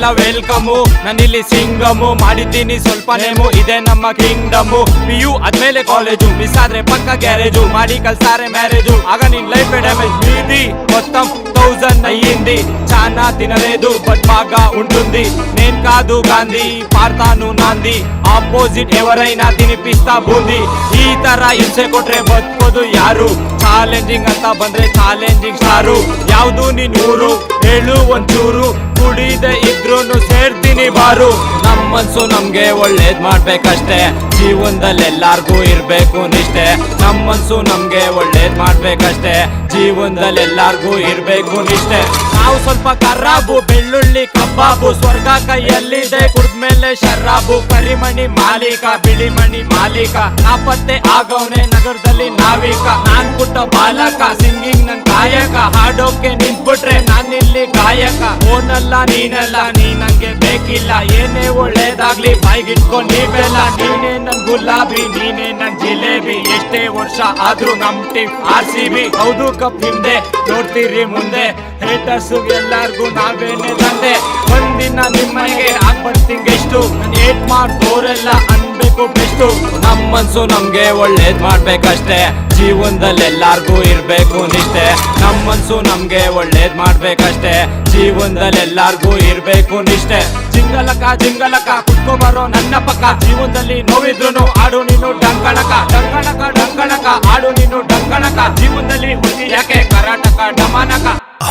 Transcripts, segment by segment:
ನಿಮ್ಗೆಲ್ಲ ವೆಲ್ಕಮು ನಾನಿಲ್ಲಿ ಸಿಂಗಮು ಮಾಡಿದ್ದೀನಿ ಸ್ವಲ್ಪ ನೇಮು ಇದೆ ನಮ್ಮ ಕಿಂಗ್ಡಮು ಪಿ ಯು ಆದ್ಮೇಲೆ ಕಾಲೇಜು ಮಿಸ್ ಆದ್ರೆ ಪಕ್ಕ ಗ್ಯಾರೇಜು ಮಾಡಿ ಕಲ್ಸಾರೆ మ్యారేజు ఆగ నీ లైఫ్ డ్యామేజ్ మీది మొత్తం థౌజండ్ అయ్యింది చాలా తినలేదు బట్ బాగా ఉంటుంది నేను కాదు గాంధీ పాడతాను నాంది ఆపోజిట్ ఎవరైనా తినిపిస్తా బూంది ఈ ತರ ಹಿಂಸೆ ಕೊಟ್ರೆ ಬದುಕೋದು ಯಾರು ಚಾಲೆಂಜಿಂಗ್ ಅಂತ ಬಂದ್ರೆ ಚಾಲೆಂಜಿಂಗ್ ಸ್ಟಾರು ಯಾವ್ದು ನೀನ್ ಊರು ಹೇಳು ಒಂಚೂರು ಕುಡಿದೆ ಇದ್ರು ಸೇರ್ತೀನಿ ಬಾರು. ನಮ್ಮ ಮನ್ಸು ನಮ್ಗೆ ಒಳ್ಳೇದ್ ಮಾಡ್ಬೇಕಷ್ಟೇ. ಜೀವನದಲ್ಲಿ ಎಲ್ಲಾರ್ಗೂ ಇರ್ಬೇಕು ನಿಷ್ಠೆ. ನಮ್ ಮನ್ಸು ನಮ್ಗೆ ಒಳ್ಳೇದ್ ಮಾಡ್ಬೇಕಷ್ಟೇ. ಜೀವನದಲ್ಲಿ ಎಲ್ಲಾರ್ಗೂ ಇರ್ಬೇಕು ನಿಷ್ಠೆ. ನಾವು ಸ್ವಲ್ಪ ಕರಾಬು ಬೆಳ್ಳುಳ್ಳಿ, ಕಬಾಬು, ಸ್ವರ್ಗ ಕೈಯಲ್ಲಿದೆ, ಕುಡ್ದ್ಮೇಲೆ ಶರಾಬು. ಕರಿಮಣಿ ಮಾಲೀಕ, ಬಿಳಿಮಣಿ ಮಾಲೀಕ, ನಾಪತ್ತೆ ಆಗವನೆ ನಗರದಲ್ಲಿ ನಾವಿಕ. ನಾನ್ ಪುಟ್ಟ ಬಾಲಕ, ಸಿಂಗಿಂಗ್ ನನ್ ಕಾಯಕ ಹಾಡೋಕೆ ನಿಂತ್ಬಿಟ್ರೆ ನಾನಿಲ್ಲಿ ಗಾಯಕ. ಓನಲ್ಲ, ನೀನಲ್ಲ, ನೀ ನಂಗೆ ಬೇಕಿಲ್ಲ. ಏನೇ ಒಳ್ಳೇದಾಗ್ಲಿ ಬಾಯ್ಗಿಟ್ಕೊಂಡ್ ನೀವೆಲ್ಲ. ನೀನೇ ನನ್ ಗುಲಾಬಿ, ನೀನೇ ನನ್ ಜಿಲೇಬಿ. ಎಷ್ಟೇ ವರ್ಷ ಆದ್ರೂ ನಮ್ ಟೀಮ್ ಆರ್ ಸಿ ಬಿ. ಹೌದು ಕಪ್ ಹಿಂದೆ, ನೋಡ್ತೀರಿ ಮುಂದೆ. ಹೇಟರ್ಸ್ ಎಲ್ಲಾರ್ಗು ನಾವೇನೆ ತಂದೆ ಒಂದಿನ ನಿಮ್ಮನೆಗೆ ಆಗ್ಬರ್ತೀನಿ ಎಷ್ಟು? ಏಟ್ ಮಾಡ್ಬೋರೆಲ್ಲ ಅನ್ಬೇಕು ಬೆಸ್ಟು. ನಮ್ ಮನ್ಸು ನಮ್ಗೆ ಒಳ್ಳೇದ್ ಮಾಡ್ಬೇಕಷ್ಟೇ. ಜೀವನದಲ್ಲಿ ಎಲ್ಲಾರ್ಗೂ ಇರ್ಬೇಕು ನಿಷ್ಠೆ. ನಮ್ ಮನ್ಸು ನಮ್ಗೆ ಒಳ್ಳೇದ್ ಮಾಡ್ಬೇಕಷ್ಟೇ. ಜೀವನದಲ್ಲಿ ಎಲ್ಲಾರ್ಗೂ ಇರ್ಬೇಕು ನಿಷ್ಠೆ. ಜಿಂಗಲಕ ಜಿಂಗಲಕ ಕುತ್ಕೊಂಬರೋ ನನ್ನ ಪಕ್ಕ. ಜೀವನದಲ್ಲಿ ನೋವಿದ್ರು ಆಡು ನೀನು ಡಂಕಣಕ. ಡಂಕಣಕ ಡಂಕಣಕ, ಆಡು ನೀನು ಡಂಕಣಕ. ಜೀವನದಲ್ಲಿ ಹುಡುಗಿ ಯಾಕೆ ಕರಾಟಕ ಡಮಾನಕ?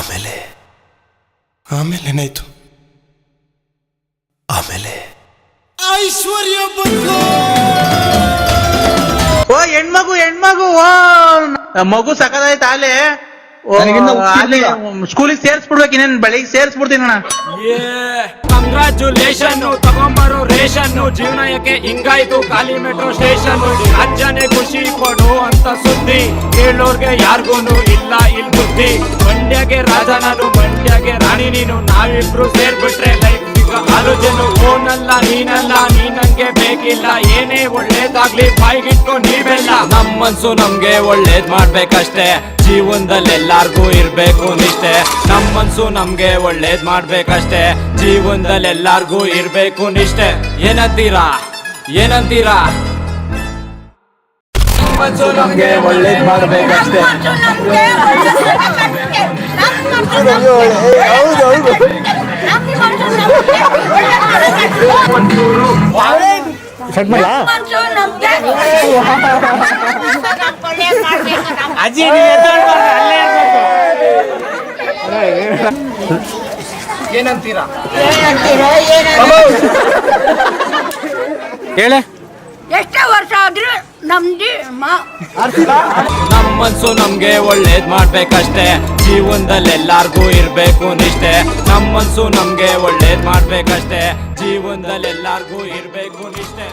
ಆಮೇಲೆ. ಆಮೇಲೆ ಏನಾಯ್ತು? ಆಮೇಲೆ. ಐಶ್ವರ್ಯ ಬಂತು ಓ ಹೆಣ್ಮಗು ಹೆಣ್ಮಗು ಓ ನ- ಮಗು ಸಕದಾಯ್ತು ಆಲೆ. ನನಗಿನ್ನ ಹುಟ್ಟಿರ್ಲಿಲ್ಲ. ಸ್ಕೂಲಿಗೆ ಸೇರ್ಸ್ಬಿಡ್ಬೇಕು ಇನ್ನೇನ್ ಬೆಳಿಗ್ಗೆ ಸೇರ್ಸ್ಬಿಡ್ತೀನಿ ಅಣ್ಣ. ಕಂಗ್ರಾಚುಲೇಷನ್ ತಗೊಂಬರು ರೇಷನ್ ಜೀವನ ಯಾಕೆ ಹಿಂಗಾಯ್ತು ಖಾಲಿ ಮೆಟ್ರೋ ಸ್ಟೇಷನ್ ರಾಜ್ಯನೇ ಖುಷಿ ಪಡು ಅಂತ ಸುದ್ದಿ ಕೇಳೋರ್ಗೆ ಯಾರ್ಗೂನು ಇಲ್ಲ ಇಲ್ ಬುದ್ಧಿ ಮಂಡ್ಯಗೆ ರಾಜ ನಾನು, ಮಂಡ್ಯಗೆ ರಾಣಿ ನೀನು. ನಾವಿಬ್ರು ಸೇರ್ಬಿಟ್ರೆ ಲೈಫ್ ಆಲೋಚನೆ ಓನಲ್ಲ, ನೀನಲ್ಲ ನೀ ನಂಗೆ ಬೇಕಿಲ್ಲ. ಏನೇ ಒಳ್ಳೇದಾಗ್ಲಿ ಬಾಯ್ಗಿಟ್ಕೊ ನೀವೆಲ್ಲ. ನಮ್ ಮನ್ಸು ನಮ್ಗೆ ಒಳ್ಳೇದ್ ಮಾಡ್ಬೇಕಷ್ಟೇ. ಜೀವನದಲ್ಲಿ ಎಲ್ಲಾರ್ಗೂ ಇರ್ಬೇಕು ನಿಷ್ಠೆ. ನಮ್ ಮನ್ಸು ನಮ್ಗೆ ಒಳ್ಳೇದ್ ಮಾಡ್ಬೇಕಷ್ಟೇ. ಜೀವನದಲ್ಲಿ ಎಲ್ಲಾರ್ಗೂ ಇರ್ಬೇಕು ನಿಷ್ಠೆ. ಏನಂತೀರಾ? ಏನಂತೀರಾ? ಮನ್ಸು ನಮ್ಗೆ ಒಳ್ಳೇದ್ ಮಾಡ್ಬೇಕಷ್ಟೇ. ಅಜ್ಜಿ ಅಲ್ಲೇ ಇರ್ಬೇಕು. ಏನಂತೀರಾ? ಹೇಳೆ. ಎಷ್ಟೇ ವರ್ಷ ಆದ್ರೂ ನಮ್ದು ಮಾ ನಮ್ ಮನ್ಸು ನಮ್ಗೆ ಒಳ್ಳೇದ್ ಮಾಡ್ಬೇಕಷ್ಟೇ. ಜೀವನದಲ್ಲಿ ಎಲ್ಲಾರ್ಗೂ ಇರ್ಬೇಕು ನಿಷ್ಠೆ. ನಮ್ ಮನ್ಸು ನಮ್ಗೆ ಒಳ್ಳೇದ್ ಮಾಡ್ಬೇಕಷ್ಟೇ. ಜೀವನದಲ್ಲಿ ಎಲ್ಲಾರ್ಗೂ ಇರ್ಬೇಕು ನಿಷ್ಠೆ.